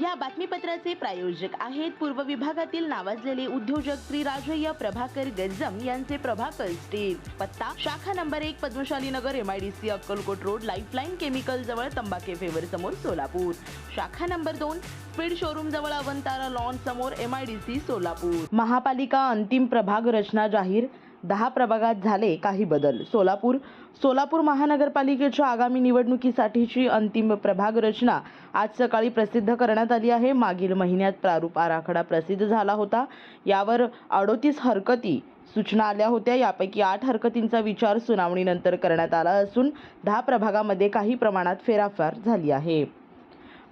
या बातमीपत्राचे प्रायोजक आहेत पूर्व विभागातील नावाजलेले उद्योजक श्री राजय्य प्रभाकर गज्जम यांचे प्रभाकर स्टील पत्ता शाखा नंबर एक Padmashali Nagar M I D C Akkalkot road lifeline chemical जवळ तंबाखे फेवर समोर सोलापूर. शाखा नंबर दोन स्पीड शोरूम जवळ अवंतारा लॉन समोर सी सोलापूर. महापालिका अंतिम प्रभाग रचना जाहीर दहा प्रभागात झाले काही बदल. सोलापूर सोलापूर महानगरपालिकेच्या आगामी निवडणुकीसाठीची अंतिम प्रभाग रचना आज सकाळी प्रसिद्ध करण्यात आली आहे. मागील महिन्यात प्रारूप आराखडा प्रसिद्ध झाला होता. यावर अडोतीस हरकती सूचना आल्या होत्या. यापैकी आठ हरकतींचा विचार सुनावणीनंतर करण्यात आला असून दहा प्रभागामध्ये काही प्रमाणात फेराफार झाली आहे.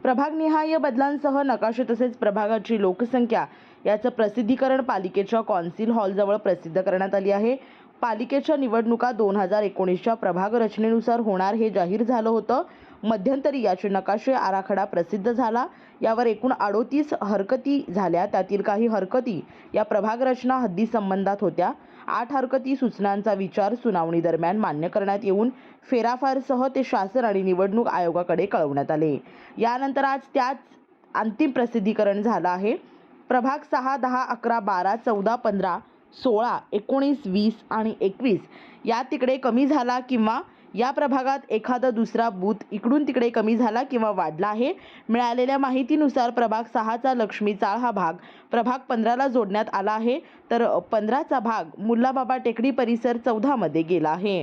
प्रभागनिहाय बदलांसह नकाशे तसेच प्रभागाची लोकसंख्या याचं प्रसिद्धीकरण पालिकेच्या कॉन्सिल हॉलजवळ प्रसिद्ध करण्यात आली आहे. पालिकेच्या निवडणुका दोन हजार एकोणीसच्या प्रभाग रचनेनुसार होणार हे जाहीर झालं होतं. मध्यंतरी याचे नकाशे आराखडा प्रसिद्ध झाला. यावर एकूण अडोतीस हरकती झाल्या. त्यातील काही हरकती या प्रभाग रचना हद्दी संबंधात होत्या. आठ हरकती सूचनांचा विचार सुनावणी दरम्यान मान्य करण्यात येऊन फेराफारसह ते शासन आणि निवडणूक आयोगाकडे कळवण्यात आले. यानंतर आज त्याच अंतिम प्रसिद्धीकरण झालं आहे. प्रभाग सहा दहा अकरा बारा चौदा पंधरा सोळा एकोणीस वीस आणि एकवीस या तिकडे कमी झाला किंवा या प्रभागात एखादा दुसरा बूथ इकडून तिकडे कमी झाला किंवा वाढला आहे. मिळालेल्या माहितीनुसार प्रभाग सहाचा लक्ष्मी चाळ हा भाग प्रभाग पंधराला जोडण्यात आला आहे. तर पंधराचा भाग मुल्लाबाबा टेकडी परिसर चौदामध्ये गेला आहे.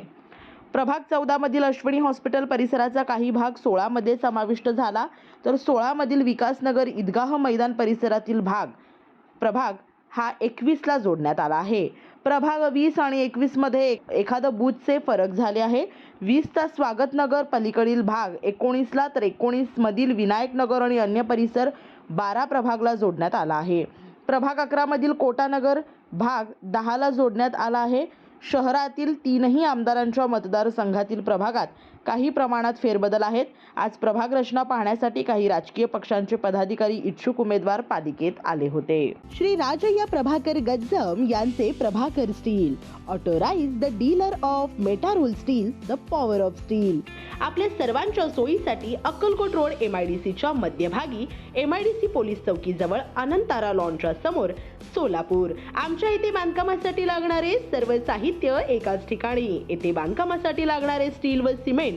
प्रभाग चौदामधील अश्विनी हॉस्पिटल परिसराचा काही भाग सोळामध्ये समाविष्ट झाला. तर सोळामधील विकासनगर ईदगाह मैदान परिसरातील भाग प्रभाग हा एकवीसला जोडण्यात आला आहे. प्रभाग वीस आणि एकवीसमध्ये एक एखादं बूथचे फरक झाले आहे. वीसचा स्वागतनगर पलीकडील भाग एकोणीसला तर एकोणीसमधील विनायकनगर आणि अन्य परिसर बारा प्रभागला जोडण्यात आला आहे. प्रभाग अकरामधील कोटानगर भाग दहाला जोडण्यात आला आहे. शहरातील तीनही आमदारांच्या मतदारसंघातील प्रभागात काही प्रमाणात फेरबदल आहेत. आज प्रभाग रचना पाहण्यासाठी काही राजकीय पक्षांचे पदाधिकारी इच्छुक उमेदवार पालिकेत आले होते. श्री राजय्य प्रभाकर गज्जम यांचे Prabhakar steel authorised the dealer of Metarol steel the power of steel. आपल्या सर्वांच्या सोयीसाठी Akkalkot road M I D सीच्या मध्यभागी M I D C police चौकीजवळ Anantara लॉनच्या समोर सोलापूर. आमच्या इथे बांधकामासाठी लागणारे सर्व साहित्य एकाच ठिकाणी. येथे बांधकामासाठी लागणारे स्टील व सिमेंट